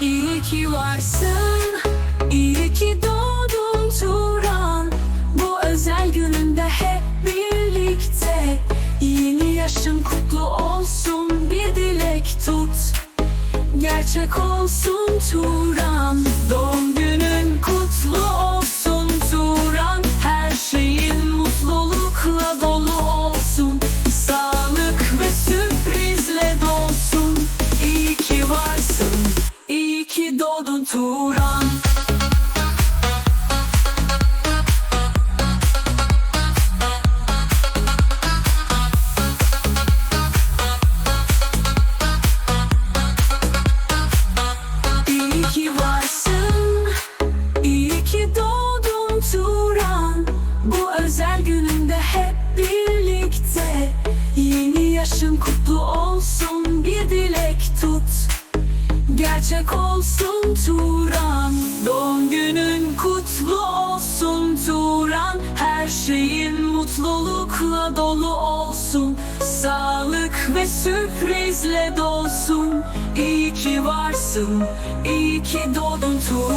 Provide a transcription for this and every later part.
İyi ki varsın, iyi ki doğdun Turan. Bu özel gününde hep birlikte. Yeni yaşın kutlu olsun bir dilek tut. Gerçek olsun Turan Turan. İyi ki varsın, iyi ki doğdun Turan. Bu özel gününde hep birlikte. Yeni yaşın kutlu olsun bir dilek Gerçek olsun Turan. Doğum günün kutlu olsun Turan. Her şeyin mutlulukla dolu olsun. Sağlık ve sürprizle dolsun. İyi ki varsın İyi ki doğdun Turan'dan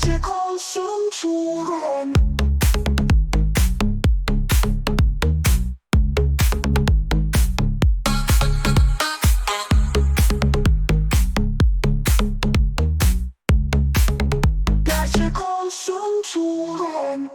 gerçek olsun Turan Gerçek olsun Turan